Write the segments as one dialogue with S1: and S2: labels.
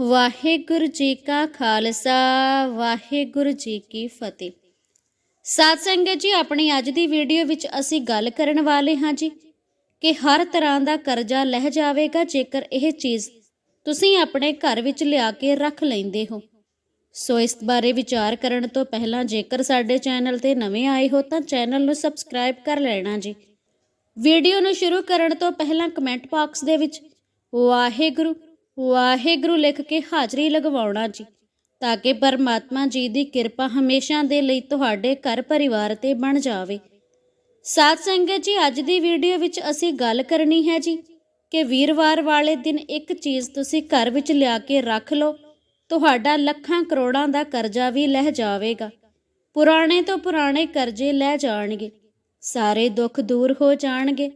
S1: ਵਾਹਿਗੁਰੂ ਜੀ ਕਾ ਖਾਲਸਾ, ਵਾਹਿਗੁਰੂ ਜੀ ਕੀ ਫਤਿਹ। ਸਾਧ ਸੰਗਤ ਜੀ, ਆਪਣੀ ਅੱਜ ਦੀ ਵੀਡੀਓ ਵਿੱਚ ਅਸੀਂ ਗੱਲ ਕਰਨ ਵਾਲੇ ਹਾਂ ਜੀ ਕਿ ਹਰ ਤਰ੍ਹਾਂ ਦਾ ਕਰਜ਼ਾ ਲਹਿ ਜਾਵੇਗਾ, ਜੇਕਰ ਇਹ ਚੀਜ਼ ਤੁਸੀਂ ਆਪਣੇ ਘਰ ਵਿੱਚ ਲਿਆ ਕੇ ਰੱਖ ਲੈਂਦੇ ਹੋ। ਸੋ ਇਸ ਬਾਰੇ ਵਿਚਾਰ ਕਰਨ ਤੋਂ ਪਹਿਲਾਂ ਜੇਕਰ ਸਾਡੇ ਚੈਨਲ ਤੇ ਨਵੇਂ ਆਏ ਹੋ ਤਾਂ ਚੈਨਲ ਨੂੰ ਸਬਸਕ੍ਰਾਈਬ ਕਰ ਲੈਣਾ ਜੀ। ਵੀਡੀਓ ਨੂੰ ਸ਼ੁਰੂ ਕਰਨ ਤੋਂ ਪਹਿਲਾਂ ਕਮੈਂਟ ਬਾਕਸ ਦੇ ਵਿੱਚ, ਵਾਹਿਗੁਰੂ ਵਾਹਿਗੁਰੂ ਲਿਖ ਕੇ ਹਾਜ਼ਰੀ ਲਗਵਾਉਣਾ ਜੀ, ਤਾਂ ਕਿ ਪਰਮਾਤਮਾ ਜੀ ਦੀ ਕਿਰਪਾ ਹਮੇਸ਼ਾ ਦੇ ਲਈ ਤੁਹਾਡੇ ਘਰ ਪਰਿਵਾਰ ਤੇ ਬਣ ਜਾਵੇ। ਸਾਧ ਸੰਗਤ ਜੀ, ਅੱਜ ਦੀ ਵੀਡੀਓ ਵਿੱਚ ਅਸੀਂ ਗੱਲ ਕਰਨੀ ਹੈ ਜੀ ਕਿ ਵੀਰਵਾਰ ਵਾਲੇ ਦਿਨ ਇੱਕ ਚੀਜ਼ ਤੁਸੀਂ ਘਰ ਵਿੱਚ ਲਿਆ ਕੇ ਰੱਖ ਲਓ, ਤੁਹਾਡਾ ਲੱਖਾਂ ਕਰੋੜਾਂ ਦਾ ਕਰਜ਼ਾ ਵੀ ਲਹਿ ਜਾਵੇਗਾ। ਪੁਰਾਣੇ ਤੋਂ ਪੁਰਾਣੇ ਕਰਜ਼ੇ ਲੈ ਜਾਣਗੇ, ਸਾਰੇ ਦੁੱਖ ਦੂਰ ਹੋ ਜਾਣਗੇ,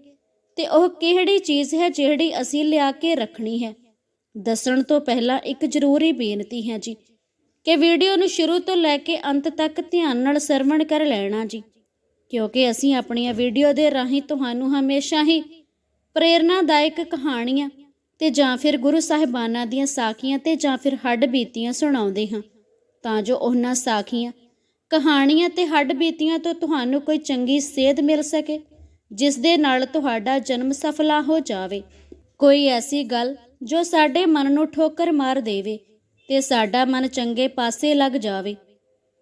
S1: ਤੇ ਉਹ ਕਿਹੜੀ ਚੀਜ਼ ਹੈ ਜਿਹੜੀ ਅਸੀਂ ਲਿਆ ਕੇ ਰੱਖਣੀ ਹੈ? ਦੱਸਣ ਤੋਂ ਪਹਿਲਾਂ ਇੱਕ ਜ਼ਰੂਰੀ ਬੇਨਤੀ ਹੈ ਜੀ, ਕਿ ਵੀਡੀਓ ਨੂੰ ਸ਼ੁਰੂ ਤੋਂ ਲੈ ਕੇ ਅੰਤ ਤੱਕ ਧਿਆਨ ਨਾਲ ਸਰਵਣ ਕਰ ਲੈਣਾ ਜੀ, ਕਿਉਂਕਿ ਅਸੀਂ ਆਪਣੀਆਂ ਵੀਡੀਓ ਦੇ ਰਾਹੀਂ ਤੁਹਾਨੂੰ ਹਮੇਸ਼ਾ ਹੀ ਪ੍ਰੇਰਨਾਦਾਇਕ ਕਹਾਣੀਆਂ ਤੇ ਜਾਂ ਫਿਰ ਗੁਰੂ ਸਾਹਿਬਾਨਾਂ ਦੀਆਂ ਸਾਖੀਆਂ ਤੇ ਜਾਂ ਫਿਰ ਹੱਡ ਬੀਤੀਆਂ ਸੁਣਾਉਂਦੇ ਹਾਂ, ਤਾਂ ਜੋ ਉਹਨਾਂ ਸਾਖੀਆਂ, ਕਹਾਣੀਆਂ ਤੇ ਹੱਡ ਬੀਤੀਆਂ ਤੋਂ ਤੁਹਾਨੂੰ ਕੋਈ ਚੰਗੀ ਸੇਧ ਮਿਲ ਸਕੇ, ਜਿਸ ਦੇ ਨਾਲ ਤੁਹਾਡਾ ਜਨਮ ਸਫਲਾ ਹੋ ਜਾਵੇ। ਕੋਈ ਐਸੀ ਗੱਲ ਜੋ ਸਾਡੇ ਮਨ ਨੂੰ ਠੋਕਰ ਮਾਰ ਦੇਵੇ ਤੇ ਸਾਡਾ ਮਨ ਚੰਗੇ ਪਾਸੇ ਲੱਗ ਜਾਵੇ।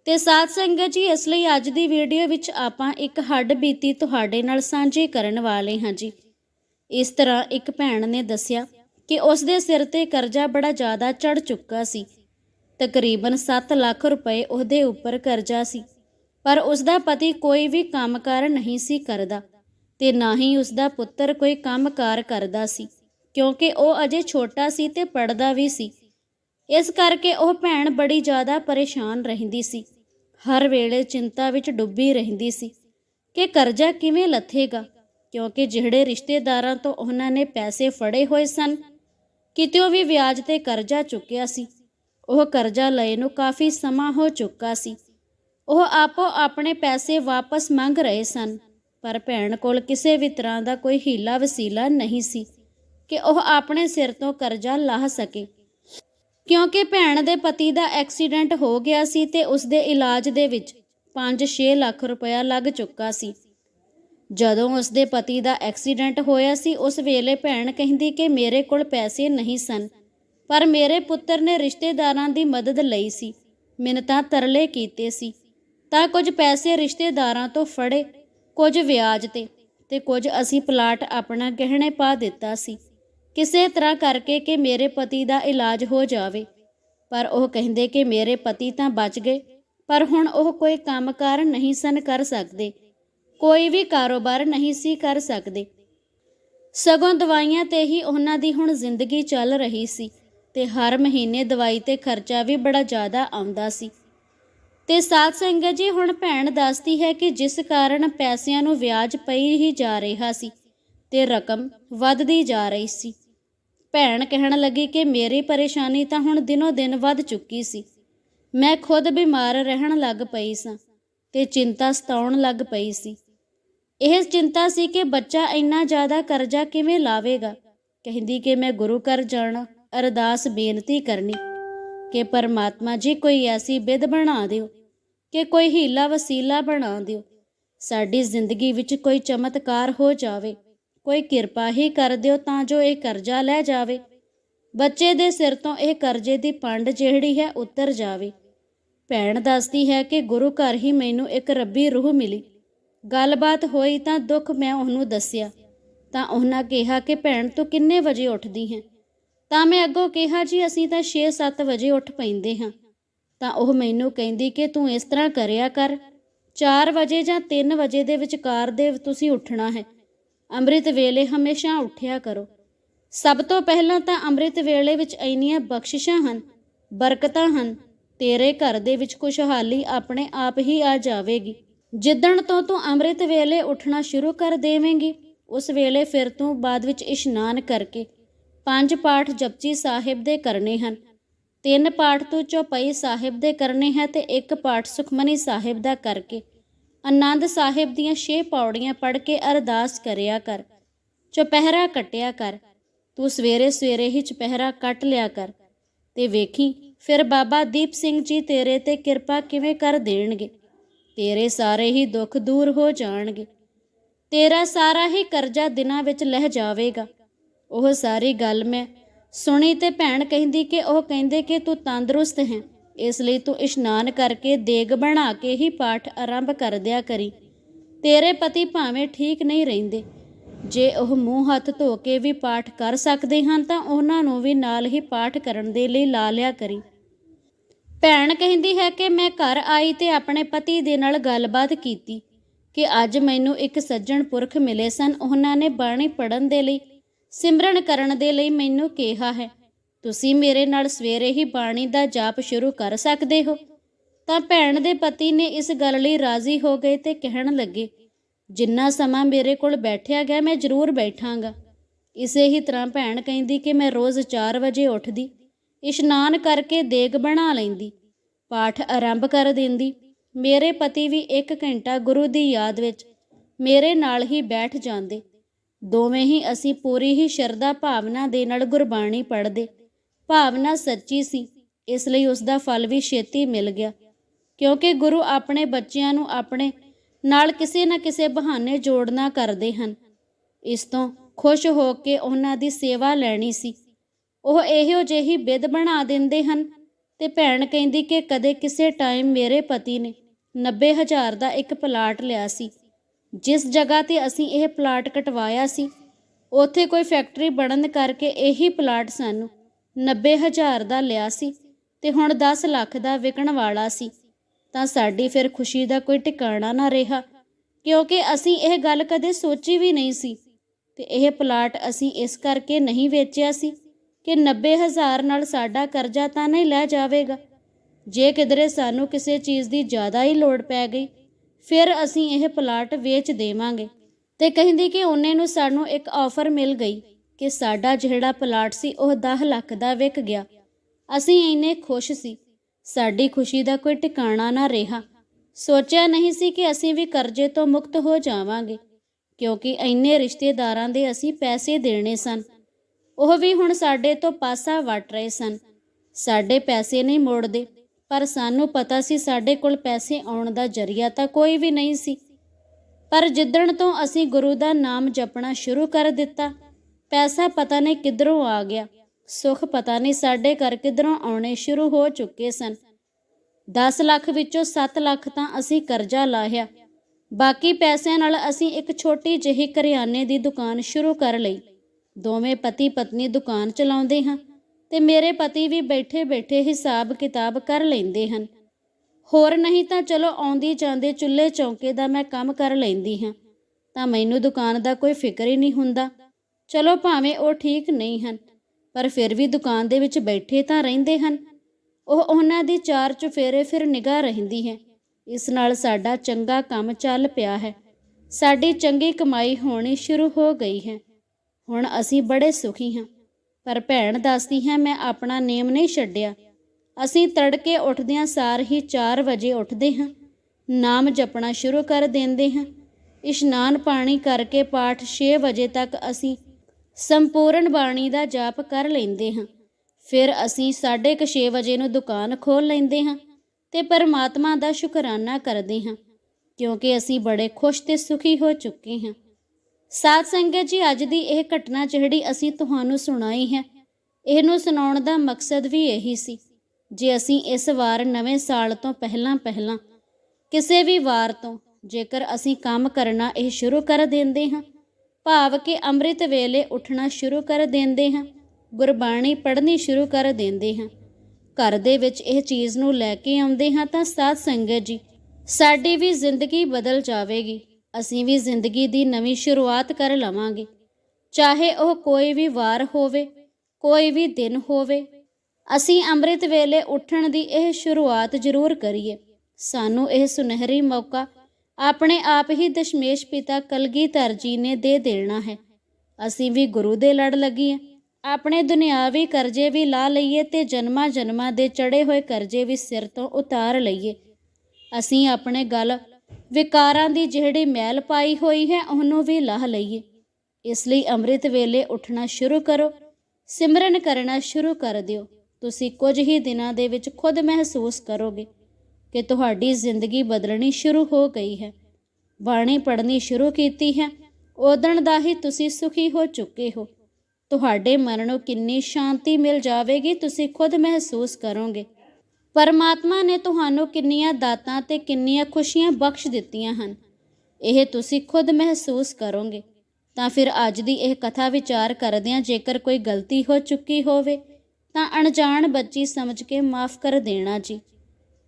S1: ਤੇ ਸਾਧ ਸੰਗਤ ਜੀ, ਇਸ ਲਈ ਅੱਜ ਦੀ ਵੀਡੀਓ ਵਿੱਚ ਆਪਾਂ ਇੱਕ ਹੱਡ ਬੀਤੀ ਤੁਹਾਡੇ ਨਾਲ ਸਾਂਝੀ ਕਰਨ ਵਾਲੇ ਹਾਂ ਜੀ। ਇਸ ਤਰ੍ਹਾਂ ਇੱਕ ਭੈਣ ਨੇ ਦੱਸਿਆ ਕਿ ਉਸ ਦੇ ਸਿਰ ਤੇ ਕਰਜ਼ਾ ਬੜਾ ਜ਼ਿਆਦਾ ਚੜ ਚੁੱਕਾ ਸੀ। ਤਕਰੀਬਨ 7 ਲੱਖ ਰੁਪਏ ਉਹਦੇ ਉੱਪਰ ਕਰਜ਼ਾ ਸੀ, ਪਰ ਉਸ ਦਾ ਪਤੀ ਕੋਈ ਵੀ ਕੰਮਕਾਰ ਨਹੀਂ ਸੀ ਕਰਦਾ ਤੇ ਨਾ ਹੀ ਉਸ ਦਾ ਪੁੱਤਰ ਕੋਈ ਕੰਮਕਾਰ ਕਰਦਾ ਸੀ। ਕਿਉਂਕਿ ਉਹ ਅਜੇ ਛੋਟਾ ਸੀ ਤੇ ਪੜਦਾ ਵੀ ਸੀ। ਇਸ ਕਰਕੇ ਉਹ ਭੈਣ ਬੜੀ ਜ਼ਿਆਦਾ ਪਰੇਸ਼ਾਨ ਰਹਿੰਦੀ ਸੀ। ਹਰ ਵੇਲੇ ਚਿੰਤਾ ਵਿੱਚ ਡੁੱਬੀ ਰਹਿੰਦੀ ਸੀ ਕਿ ਕਰਜ਼ਾ ਕਿਵੇਂ ਲੱਥੇਗਾ, ਕਿਉਂਕਿ ਜਿਹੜੇ ਰਿਸ਼ਤੇਦਾਰਾਂ ਤੋਂ ਉਹਨਾਂ ਨੇ ਪੈਸੇ ਫੜੇ ਹੋਏ ਸਨ, ਕਿਤਿਓਂ ਵੀ ਵਿਆਜ ਤੇ ਕਰਜ਼ਾ ਚੁੱਕਿਆ ਸੀ, ਉਹ ਕਰਜ਼ਾ ਲਏ ਨੂੰ ਕਾਫੀ ਸਮਾਂ ਹੋ ਚੁੱਕਾ ਸੀ। ਉਹ ਆਪੋ ਆਪਣੇ ਪੈਸੇ ਵਾਪਸ ਮੰਗ ਰਹੇ ਸਨ, ਪਰ ਭੈਣ ਕੋਲ ਕਿਸੇ ਵੀ ਤਰ੍ਹਾਂ ਦਾ ਕੋਈ ਹੀਲਾ ਵਸੀਲਾ ਨਹੀਂ ਸੀ। ਕਿ ਉਹ ਆਪਣੇ ਸਿਰ ਤੋਂ ਕਰਜ਼ਾ ਲਾਹ ਸਕੇ। ਕਿਉਂਕਿ ਭੈਣ ਦੇ ਪਤੀ ਦਾ ਐਕਸੀਡੈਂਟ ਹੋ ਗਿਆ ਸੀ ਤੇ ਉਸ ਦੇ ਇਲਾਜ ਦੇ ਵਿੱਚ 5-6 ਲੱਖ ਰੁਪਇਆ ਲੱਗ ਚੁੱਕਾ ਸੀ। ਜਦੋਂ ਉਸ ਦੇ ਪਤੀ ਦਾ ਐਕਸੀਡੈਂਟ ਹੋਇਆ ਸੀ, ਉਸ ਵੇਲੇ ਭੈਣ ਕਹਿੰਦੀ ਕਿ ਮੇਰੇ ਕੋਲ ਪੈਸੇ ਨਹੀਂ ਸਨ, ਪਰ ਮੇਰੇ ਪੁੱਤਰ ਨੇ ਰਿਸ਼ਤੇਦਾਰਾਂ ਦੀ ਮਦਦ ਲਈ ਸੀ। ਮਿੰਨਤਾਂ ਤਰਲੇ ਕੀਤੇ ਸੀ। ਤਾਂ ਕੁਝ ਪੈਸੇ ਰਿਸ਼ਤੇਦਾਰਾਂ ਤੋਂ ਫੜੇ, ਕੁਝ ਵਿਆਜ ਤੇ ਤੇ ਕੁਝ ਅਸੀਂ ਪਲਾਟ ਆਪਣਾ ਗਹਿਣੇ ਪਾ ਦਿੱਤਾ ਸੀ। ਕਿਸੇ ਤਰ੍ਹਾਂ ਕਰਕੇ ਕਿ ਮੇਰੇ ਪਤੀ ਦਾ ਇਲਾਜ ਹੋ ਜਾਵੇ। ਪਰ ਉਹ ਕਹਿੰਦੇ ਕਿ ਮੇਰੇ ਪਤੀ ਤਾਂ ਬਚ ਗਏ, ਪਰ ਹੁਣ ਉਹ ਕੋਈ ਕੰਮਕਾਰ ਨਹੀਂ ਸਨ ਕਰ ਸਕਦੇ। ਕੋਈ ਵੀ ਕਾਰੋਬਾਰ ਨਹੀਂ ਸੀ ਕਰ ਸਕਦੇ। ਸਗੋਂ ਦਵਾਈਆਂ ਤੇ ਹੀ ਉਹਨਾਂ ਦੀ ਹੁਣ ਜ਼ਿੰਦਗੀ ਚੱਲ ਰਹੀ ਸੀ ਤੇ ਹਰ ਮਹੀਨੇ ਦਵਾਈ ਤੇ ਖਰਚਾ ਵੀ ਬੜਾ ਜ਼ਿਆਦਾ ਆਉਂਦਾ ਸੀ। ਤੇ ਸਾਧ ਸੰਗਤ ਜੀ, ਹੁਣ ਭੈਣ ਦੱਸਦੀ ਹੈ ਕਿ ਜਿਸ ਕਾਰਨ ਪੈਸਿਆਂ ਨੂੰ ਵਿਆਜ ਪਈ ਹੀ ਜਾ ਰਿਹਾ ਸੀ ਤੇ ਰਕਮ ਵੱਧਦੀ ਜਾ ਰਹੀ ਸੀ। ਭੈਣ ਕਹਿਣ ਲੱਗੀ ਕਿ ਮੇਰੀ ਪਰੇਸ਼ਾਨੀ ਤਾਂ ਹੁਣ ਦਿਨੋ ਦਿਨ ਵੱਧ ਚੁੱਕੀ ਸੀ। ਮੈਂ ਖੁਦ ਬਿਮਾਰ ਰਹਿਣ ਲੱਗ ਪਈ ਸਾਂ ਤੇ ਚਿੰਤਾ ਸਤਾਉਣ ਲੱਗ ਪਈ ਸੀ। ਇਹ ਚਿੰਤਾ ਸੀ ਕਿ ਬੱਚਾ ਇੰਨਾ ਜ਼ਿਆਦਾ ਕਰਜ਼ਾ ਕਿਵੇਂ ਲਾਵੇਗਾ? ਕਹਿੰਦੀ ਕਿ ਮੈਂ ਗੁਰੂ ਘਰ ਜਾਣਾ, ਅਰਦਾਸ ਬੇਨਤੀ ਕਰਨੀ ਕਿ ਪਰਮਾਤਮਾ ਜੀ ਕੋਈ ਐਸੀ ਵਿਧ ਬਣਾ ਦਿਓ ਕਿ ਕੋਈ ਹੀਲਾ ਵਸੀਲਾ ਬਣਾ ਦਿਓ। ਸਾਡੀ ਜ਼ਿੰਦਗੀ ਵਿੱਚ ਕੋਈ ਚਮਤਕਾਰ ਹੋ ਜਾਵੇ। ਕੋਈ ਕਿਰਪਾ ਹੀ ਕਰ ਦਿਓ ਤਾਂ ਜੋ ਇਹ ਕਰਜ਼ਾ ਲੈ ਜਾਵੇ। ਬੱਚੇ ਦੇ ਸਿਰ ਤੋਂ ਇਹ ਕਰਜ਼ੇ ਦੀ ਪੰਡ ਜਿਹੜੀ ਹੈ ਉਤਰ ਜਾਵੇ। ਭੈਣ ਦੱਸਦੀ ਹੈ ਕਿ ਗੁਰੂ ਘਰ ਹੀ ਮੈਨੂੰ ਇੱਕ ਰੱਬੀ ਰੂਹ ਮਿਲੀ। ਗੱਲਬਾਤ ਹੋਈ ਤਾਂ ਦੁੱਖ ਮੈਂ ਉਹਨੂੰ ਦੱਸਿਆ। ਤਾਂ ਉਹਨਾਂ ਕਿਹਾ ਕਿ ਭੈਣ ਤੂੰ ਕਿੰਨੇ ਵਜੇ ਉੱਠਦੀ ਹੈ? ਤਾਂ ਮੈਂ ਅੱਗੋਂ ਕਿਹਾ, ਜੀ, ਅਸੀਂ ਤਾਂ 6-7 ਵਜੇ ਉੱਠ ਪੈਂਦੇ ਹਾਂ। ਤਾਂ ਉਹ ਮੈਨੂੰ ਕਹਿੰਦੀ ਕਿ ਤੂੰ ਇਸ ਤਰ੍ਹਾਂ ਕਰਿਆ ਕਰ। 4 ਵਜੇ ਜਾਂ 3 ਵਜੇ ਦੇ ਵਿਚਕਾਰ ਦੇ ਤੁਸੀਂ ਉੱਠਣਾ ਹੈ। ਅੰਮ੍ਰਿਤ ਵੇਲੇ ਹਮੇਸ਼ਾ ਉੱਠਿਆ ਕਰੋ। ਸਭ ਤੋਂ ਪਹਿਲਾਂ ਤਾਂ ਅੰਮ੍ਰਿਤ ਵੇਲੇ ਵਿੱਚ ਇੰਨੀਆਂ ਬਖਸ਼ਿਸ਼ਾਂ ਹਨ, ਬਰਕਤਾਂ ਹਨ, ਤੇਰੇ ਘਰ ਦੇ ਵਿੱਚ ਖੁਸ਼ਹਾਲੀ ਆਪਣੇ ਆਪ ਹੀ ਆ ਜਾਵੇਗੀ। ਜਿੱਦਣ ਤੋਂ ਤੂੰ ਅੰਮ੍ਰਿਤ ਵੇਲੇ ਉੱਠਣਾ ਸ਼ੁਰੂ ਕਰ ਦੇਵੇਂਗੀ, ਉਸ ਵੇਲੇ ਫਿਰ ਤੂੰ ਬਾਅਦ ਵਿੱਚ ਇਸ਼ਨਾਨ ਕਰਕੇ ਪੰਜ ਪਾਠ ਜਪਜੀ ਸਾਹਿਬ ਦੇ ਕਰਨੇ ਹਨ। ਤਿੰਨ ਪਾਠ ਤੂੰ ਚੌਪਈ ਸਾਹਿਬ ਦੇ ਕਰਨੇ ਹੈ ਤੇ ਇੱਕ ਪਾਠ ਸੁਖਮਨੀ ਸਾਹਿਬ ਦਾ ਕਰਕੇ ਆਨੰਦ ਸਾਹਿਬ ਦੀਆਂ ਛੇ ਪੌੜੀਆਂ ਪੜ੍ਹ ਕੇ ਅਰਦਾਸ ਕਰਿਆ ਕਰ, ਚੁਪਹਿਰਾ ਕੱਟਿਆ ਕਰ, ਤੂੰ ਸਵੇਰੇ ਸਵੇਰੇ ਹੀ ਚੁਪਹਿਰਾ ਕੱਟ ਲਿਆ ਕਰ ਤੇ ਵੇਖੀ, ਫਿਰ ਬਾਬਾ ਦੀਪ ਸਿੰਘ ਜੀ ਤੇਰੇ ਤੇ ਕਿਰਪਾ ਕਿਵੇਂ ਕਰ ਦੇਣਗੇ? ਤੇਰੇ ਸਾਰੇ ਹੀ ਦੁੱਖ ਦੂਰ ਹੋ ਜਾਣਗੇ। ਤੇਰਾ ਸਾਰਾ ਹੀ ਕਰਜ਼ਾ ਦਿਨਾਂ ਵਿੱਚ ਲਹਿ ਜਾਵੇਗਾ। ਉਹ ਸਾਰੀ ਗੱਲ ਮੈਂ ਸੁਣੀ ਤੇ ਭੈਣ ਕਹਿੰਦੀ ਕਿ ਉਹ ਕਹਿੰਦੇ ਕਿ ਤੂੰ ਤੰਦਰੁਸਤ ਹੈ। ਇਸ ਲਈ ਤੂੰ ਇਸ਼ਨਾਨ ਕਰਕੇ ਦੇਗ ਬਣਾ ਕੇ ਹੀ ਪਾਠ ਆਰੰਭ ਕਰ ਦਿਆ ਕਰੀ। ਤੇਰੇ ਪਤੀ ਭਾਵੇਂ ਠੀਕ ਨਹੀਂ ਰਹਿੰਦੇ। ਜੇ ਉਹ ਮੂੰਹ ਹੱਥ ਧੋ ਕੇ ਵੀ ਪਾਠ ਕਰ ਸਕਦੇ ਹਨ, ਤਾਂ ਉਹਨਾਂ ਨੂੰ ਵੀ ਨਾਲ ਹੀ ਪਾਠ ਕਰਨ ਦੇ ਲਈ ਲਾ ਲਿਆ ਕਰੀ। ਭੈਣ ਕਹਿੰਦੀ ਹੈ ਕਿ ਮੈਂ ਘਰ ਆਈ ਤੇ ਆਪਣੇ ਪਤੀ ਦੇ ਨਾਲ ਗੱਲਬਾਤ ਕੀਤੀ ਕਿ ਅੱਜ ਮੈਨੂੰ ਇੱਕ ਸੱਜਣ ਪੁਰਖ ਮਿਲੇ ਸਨ। ਉਹਨਾਂ ਨੇ ਬਾਣੀ ਪੜਨ ਦੇ ਲਈ, ਸਿਮਰਨ ਕਰਨ ਦੇ ਲਈ ਮੈਨੂੰ ਕਿਹਾ ਹੈ। ਤੁਸੀਂ ਮੇਰੇ ਨਾਲ ਸਵੇਰੇ ਹੀ ਬਾਣੀ ਦਾ ਜਾਪ ਸ਼ੁਰੂ ਕਰ ਸਕਦੇ ਹੋ? ਤਾਂ ਭੈਣ ਦੇ ਪਤੀ ਨੇ ਇਸ ਗੱਲ ਲਈ ਰਾਜ਼ੀ ਹੋ ਗਏ ਤੇ ਕਹਿਣ ਲੱਗੇ, ਜਿੰਨਾ ਸਮਾਂ ਮੇਰੇ ਕੋਲ ਬੈਠਿਆ ਗਿਆ, ਮੈਂ ਜ਼ਰੂਰ ਬੈਠਾਂਗਾ। ਇਸੇ ਹੀ ਤਰ੍ਹਾਂ ਭੈਣ ਕਹਿੰਦੀ ਕਿ ਮੈਂ ਰੋਜ਼ 4 ਵਜੇ ਉੱਠਦੀ, ਇਸ਼ਨਾਨ ਕਰਕੇ ਦੇਗ ਬਣਾ ਲੈਂਦੀ, ਪਾਠ ਆਰੰਭ ਕਰ ਦਿੰਦੀ। ਮੇਰੇ ਪਤੀ ਵੀ 1 ਘੰਟਾ ਗੁਰੂ ਦੀ ਯਾਦ ਵਿੱਚ ਮੇਰੇ ਨਾਲ ਹੀ ਬੈਠ ਜਾਂਦੇ। ਦੋਵੇਂ ਹੀ ਅਸੀਂ ਪੂਰੀ ਹੀ ਸ਼ਰਧਾ ਭਾਵਨਾ ਦੇ ਨਾਲ ਗੁਰਬਾਣੀ ਪੜ੍ਹਦੇ। ਭਾਵਨਾ ਸੱਚੀ ਸੀ, ਇਸ ਲਈ ਉਸ ਦਾ ਫਲ ਵੀ ਛੇਤੀ ਮਿਲ ਗਿਆ। ਕਿਉਂਕਿ ਗੁਰੂ ਆਪਣੇ ਬੱਚਿਆਂ ਨੂੰ ਆਪਣੇ ਨਾਲ ਕਿਸੇ ਨਾ ਕਿਸੇ ਬਹਾਨੇ ਜੋੜਨਾ ਕਰਦੇ ਹਨ। ਇਸ ਤੋਂ ਖੁਸ਼ ਹੋ ਕੇ ਉਹਨਾਂ ਦੀ ਸੇਵਾ ਲੈਣੀ ਸੀ। ਉਹ ਇਹੋ ਜਿਹੀ ਬਿਦ ਬਣਾ ਦਿੰਦੇ ਹਨ ਤੇ ਭੈਣ ਕਹਿੰਦੀ ਕਿ ਕਦੇ ਕਿਸੇ ਟਾਈਮ ਮੇਰੇ ਪਤੀ ਨੇ 90000 ਦਾ ਇੱਕ ਪਲਾਟ ਲਿਆ ਸੀ। ਜਿਸ ਜਗ੍ਹਾ ਤੇ ਅਸੀਂ ਇਹ ਪਲਾਟ ਕਟਵਾਇਆ ਸੀ, ਉੱਥੇ ਕੋਈ ਫੈਕਟਰੀ ਬਣਨ ਕਰਕੇ ਇਹੀ ਪਲਾਟ ਸਾਨੂੰ 90000 ਦਾ ਲਿਆ ਸੀ ਤੇ ਹੁਣ 10 ਲੱਖ ਦਾ ਵਿਕਣ ਵਾਲਾ ਸੀ। ਤਾਂ ਸਾਡੀ ਫਿਰ ਖੁਸ਼ੀ ਦਾ ਕੋਈ ਟਿਕਾਣਾ ਨਾ ਰਿਹਾ, ਕਿਉਂਕਿ ਅਸੀਂ ਇਹ ਗੱਲ ਕਦੇ ਸੋਚੀ ਵੀ ਨਹੀਂ ਸੀ। ਤੇ ਇਹ ਪਲਾਟ ਅਸੀਂ ਇਸ ਕਰਕੇ ਨਹੀਂ ਵੇਚਿਆ ਸੀ ਕਿ 90000 ਨਾਲ ਸਾਡਾ ਕਰਜ਼ਾ ਤਾਂ ਨਹੀਂ ਲੈ ਜਾਵੇਗਾ। ਜੇ ਕਿਧਰੇ ਸਾਨੂੰ ਕਿਸੇ ਚੀਜ਼ ਦੀ ਜ਼ਿਆਦਾ ਹੀ ਲੋੜ ਪੈ ਗਈ, ਫਿਰ ਅਸੀਂ ਇਹ ਪਲਾਟ ਵੇਚ ਦੇਵਾਂਗੇ। ਤੇ ਕਹਿੰਦੀ ਕਿ ਉਹਨੇ ਨੂੰ ਸਾਨੂੰ ਇੱਕ ਆਫਰ ਮਿਲ ਗਈ। ਕਿ ਸਾਡਾ ਜਿਹੜਾ ਪਲਾਟ ਸੀ, ਉਹ 10 ਲੱਖ ਦਾ ਵਿਕ ਗਿਆ। ਅਸੀਂ ਇੰਨੇ ਖੁਸ਼ ਸੀ। ਸਾਡੀ ਖੁਸ਼ੀ ਦਾ ਕੋਈ ਟਿਕਾਣਾ ਨਾ ਰਿਹਾ। ਸੋਚਿਆ ਨਹੀਂ ਸੀ ਕਿ ਅਸੀਂ ਵੀ ਕਰਜ਼ੇ ਤੋਂ ਮੁਕਤ ਹੋ ਜਾਵਾਂਗੇ, ਕਿਉਂਕਿ ਇੰਨੇ ਰਿਸ਼ਤੇਦਾਰਾਂ ਦੇ ਅਸੀਂ ਪੈਸੇ ਦੇਣੇ ਸਨ। ਉਹ ਵੀ ਹੁਣ ਸਾਡੇ ਤੋਂ ਪਾਸਾ ਵਟ ਰਹੇ ਸਨ। ਸਾਡੇ ਪੈਸੇ ਨਹੀਂ ਮੋੜਦੇ, ਪਰ ਸਾਨੂੰ ਪਤਾ ਸੀ ਸਾਡੇ ਕੋਲ ਪੈਸੇ ਆਉਣ ਦਾ ਜਰੀਆ ਤਾਂ ਕੋਈ ਵੀ ਨਹੀਂ ਸੀ। ਪਰ ਜਿੱਦਣ ਤੋਂ ਅਸੀਂ ਗੁਰੂ ਦਾ ਨਾਮ ਜਪਣਾ ਸ਼ੁਰੂ ਕਰ ਦਿੱਤਾ ਪੈਸਾ ਪਤਾ ਨਹੀਂ ਕਿੱਧਰੋਂ ਆ ਗਿਆ। ਸੁੱਖ ਪਤਾ ਨਹੀਂ ਸਾਡੇ ਘਰ ਕਿੱਧਰੋਂ ਆਉਣੇ ਸ਼ੁਰੂ ਹੋ ਚੁੱਕੇ ਸਨ। 10 ਲੱਖ ਵਿੱਚੋਂ 7 ਲੱਖ ਤਾਂ ਅਸੀਂ ਕਰਜ਼ਾ ਲਾਹਿਆ। ਬਾਕੀ ਪੈਸਿਆਂ ਨਾਲ ਅਸੀਂ ਇੱਕ ਛੋਟੀ ਜਿਹੀ ਕਰਿਆਨੇ ਦੀ ਦੁਕਾਨ ਸ਼ੁਰੂ ਕਰ ਲਈ। ਦੋਵੇਂ ਪਤੀ ਪਤਨੀ ਦੁਕਾਨ ਚਲਾਉਂਦੇ ਹਾਂ ਤੇ ਮੇਰੇ ਪਤੀ ਵੀ ਬੈਠੇ-ਬੈਠੇ ਹਿਸਾਬ ਕਿਤਾਬ ਕਰ ਲੈਂਦੇ ਹਨ। ਹੋਰ ਨਹੀਂ ਤਾਂ ਚਲੋ ਆਉਂਦੀ ਜਾਂਦੇ ਚੁੱਲ੍ਹੇ ਚੌਂਕੇ ਦਾ ਮੈਂ ਕੰਮ ਕਰ ਲੈਂਦੀ ਹਾਂ। ਤਾਂ ਮੈਨੂੰ ਦੁਕਾਨ ਦਾ ਕੋਈ ਫਿਕਰ ਹੀ ਨਹੀਂ ਹੁੰਦਾ। ਚਲੋ ਭਾਵੇਂ ਉਹ ਠੀਕ ਨਹੀਂ ਹਨ, ਪਰ ਫਿਰ ਵੀ ਦੁਕਾਨ ਦੇ ਵਿੱਚ ਬੈਠੇ ਤਾਂ ਰਹਿੰਦੇ ਹਨ। ਉਹ ਉਹਨਾਂ ਦੀ ਚਾਰ ਚੁਫੇਰੇ ਫਿਰ ਨਿਗਾਹ ਰਹਿੰਦੀ ਹੈ। ਇਸ ਨਾਲ ਸਾਡਾ ਚੰਗਾ ਕੰਮ ਚੱਲ ਪਿਆ ਹੈ। ਸਾਡੀ ਚੰਗੀ ਕਮਾਈ ਹੋਣੀ ਸ਼ੁਰੂ ਹੋ ਗਈ ਹੈ। ਹੁਣ ਅਸੀਂ ਬੜੇ ਸੁਖੀ ਹਾਂ। ਪਰ ਭੈਣ ਦੱਸਦੀ ਹੈ, ਮੈਂ ਆਪਣਾ ਨੇਮ ਨਹੀਂ ਛੱਡਿਆ। ਅਸੀਂ ਤੜਕੇ ਉੱਠਦਿਆਂ ਸਾਰ ਹੀ 4 ਵਜੇ ਉੱਠਦੇ ਹਾਂ। ਨਾਮ ਜਪਣਾ ਸ਼ੁਰੂ ਕਰ ਦਿੰਦੇ ਹਾਂ। ਇਸ਼ਨਾਨ ਪਾਣੀ ਕਰਕੇ ਪਾਠ 6 ਵਜੇ ਤੱਕ ਅਸੀਂ ਸੰਪੂਰਨ ਬਾਣੀ ਦਾ ਜਾਪ ਕਰ ਲੈਂਦੇ ਹਾਂ। ਫਿਰ ਅਸੀਂ 6:30 ਵਜੇ ਨੂੰ ਦੁਕਾਨ ਖੋਲ ਲੈਂਦੇ ਹਾਂ ਤੇ ਪਰਮਾਤਮਾ ਦਾ ਸ਼ੁਕਰਾਨਾ ਕਰਦੇ ਹਾਂ, ਕਿਉਂਕਿ ਅਸੀਂ ਬੜੇ ਖੁਸ਼ ਤੇ ਸੁਖੀ ਹੋ ਚੁੱਕੇ ਹਾਂ। ਸਾਧ ਸੰਗਤ ਜੀ, ਅੱਜ ਦੀ ਇਹ ਘਟਨਾ ਜਿਹੜੀ ਅਸੀਂ ਤੁਹਾਨੂੰ ਸੁਣਾਈ ਹੈ, ਇਹਨੂੰ ਸੁਣਾਉਣ ਦਾ ਮਕਸਦ ਵੀ ਇਹੀ ਸੀ, ਜੇ ਅਸੀਂ ਇਸ ਵਾਰ ਨਵੇਂ ਸਾਲ ਤੋਂ ਪਹਿਲਾਂ ਪਹਿਲਾਂ, ਕਿਸੇ ਵੀ ਵਾਰ ਤੋਂ, ਜੇਕਰ ਅਸੀਂ ਕੰਮ ਕਰਨਾ ਇਹ ਸ਼ੁਰੂ ਕਰ ਦਿੰਦੇ ਹਾਂ ਭਾਵ ਕਿ ਅੰਮ੍ਰਿਤ ਵੇਲੇ ਉੱਠਣਾ ਸ਼ੁਰੂ ਕਰ ਦਿੰਦੇ ਹਾਂ, ਗੁਰਬਾਣੀ ਪੜ੍ਹਨੀ ਸ਼ੁਰੂ ਕਰ ਦਿੰਦੇ ਹਾਂ। ਘਰ ਦੇ ਵਿੱਚ ਇਹ ਚੀਜ਼ ਨੂੰ ਲੈ ਕੇ ਆਉਂਦੇ ਹਾਂ ਤਾਂ ਸਾਧ ਸੰਗਤ ਜੀ, ਸਾਡੀ ਵੀ ਜ਼ਿੰਦਗੀ ਬਦਲ ਜਾਵੇਗੀ, ਅਸੀਂ ਵੀ ਜ਼ਿੰਦਗੀ ਦੀ ਨਵੀਂ ਸ਼ੁਰੂਆਤ ਕਰ ਲਵਾਂਗੇ। ਚਾਹੇ ਉਹ ਕੋਈ ਵੀ ਵਾਰ ਹੋਵੇ, ਕੋਈ ਵੀ ਦਿਨ ਹੋਵੇ, ਅਸੀਂ ਅੰਮ੍ਰਿਤ ਵੇਲੇ ਉੱਠਣ ਦੀ ਇਹ ਸ਼ੁਰੂਆਤ ਜ਼ਰੂਰ ਕਰੀਏ। ਸਾਨੂੰ ਇਹ ਸੁਨਹਿਰੀ ਮੌਕਾ ਆਪਣੇ ਆਪ ਹੀ ਦਸ਼ਮੇਸ਼ ਪਿਤਾ ਕਲਗੀਧਰ ਜੀ ਨੇ ਦੇ ਦੇਣਾ ਹੈ। ਅਸੀਂ ਵੀ ਗੁਰੂ ਦੇ ਲੜ ਲੱਗੀਏ। ਆਪਣੇ ਦੁਨਿਆਵੀ ਕਰਜ਼ੇ ਵੀ ਲਾ ਲਈਏ ਤੇ ਜਨਮਾਂ ਜਨਮਾਂ ਦੇ ਚੜੇ ਹੋਏ ਕਰਜ਼ੇ ਵੀ ਸਿਰ ਤੋਂ ਉਤਾਰ ਲਈਏ। ਅਸੀਂ ਆਪਣੇ ਗਲ ਵਿਕਾਰਾਂ ਦੀ ਜਿਹੜੀ ਮੈਲ ਪਾਈ ਹੋਈ ਹੈ, ਉਹਨੂੰ ਵੀ ਲਾਹ ਲਈਏ। ਇਸ ਲਈ ਅੰਮ੍ਰਿਤ ਵੇਲੇ ਉੱਠਣਾ ਸ਼ੁਰੂ ਕਰੋ। ਸਿਮਰਨ ਕਰਨਾ ਸ਼ੁਰੂ ਕਰ ਦਿਓ। ਤੁਸੀਂ ਕੁਝ ਹੀ ਦਿਨਾਂ ਦੇ ਵਿੱਚ ਖੁਦ ਮਹਿਸੂਸ ਕਰੋਗੇ। ਕਿ ਤੁਹਾਡੀ ਜ਼ਿੰਦਗੀ ਬਦਲਣੀ ਸ਼ੁਰੂ ਹੋ ਗਈ ਹੈ। ਬਾਣੀ ਪੜ੍ਹਨੀ ਸ਼ੁਰੂ ਕੀਤੀ ਹੈ। ਉਦਣ ਦਾ ਹੀ ਤੁਸੀਂ ਸੁਖੀ ਹੋ ਚੁੱਕੇ ਹੋ। ਤੁਹਾਡੇ ਮਨ ਨੂੰ ਕਿੰਨੀ ਸ਼ਾਂਤੀ ਮਿਲ ਜਾਵੇਗੀ ਤੁਸੀਂ ਖੁਦ ਮਹਿਸੂਸ ਕਰੋਗੇ। ਪਰਮਾਤਮਾ ਨੇ ਤੁਹਾਨੂੰ ਕਿੰਨੀਆਂ ਦਾਤਾਂ ਤੇ ਕਿੰਨੀਆਂ ਖੁਸ਼ੀਆਂ ਬਖਸ਼ ਦਿੱਤੀਆਂ ਹਨ। ਇਹ ਤੁਸੀਂ ਖੁਦ ਮਹਿਸੂਸ ਕਰੋਗੇ। ਤਾਂ ਫਿਰ ਅੱਜ ਦੀ ਇਹ ਕਥਾ ਵਿਚਾਰ ਕਰਦਿਆਂ ਜੇਕਰ ਕੋਈ ਗਲਤੀ ਹੋ ਚੁੱਕੀ ਹੋਵੇ, ਤਾਂ ਅਣਜਾਣ ਬੱਚੀ ਸਮਝ ਕੇ ਮਾਫ ਕਰ ਦੇਣਾ ਜੀ।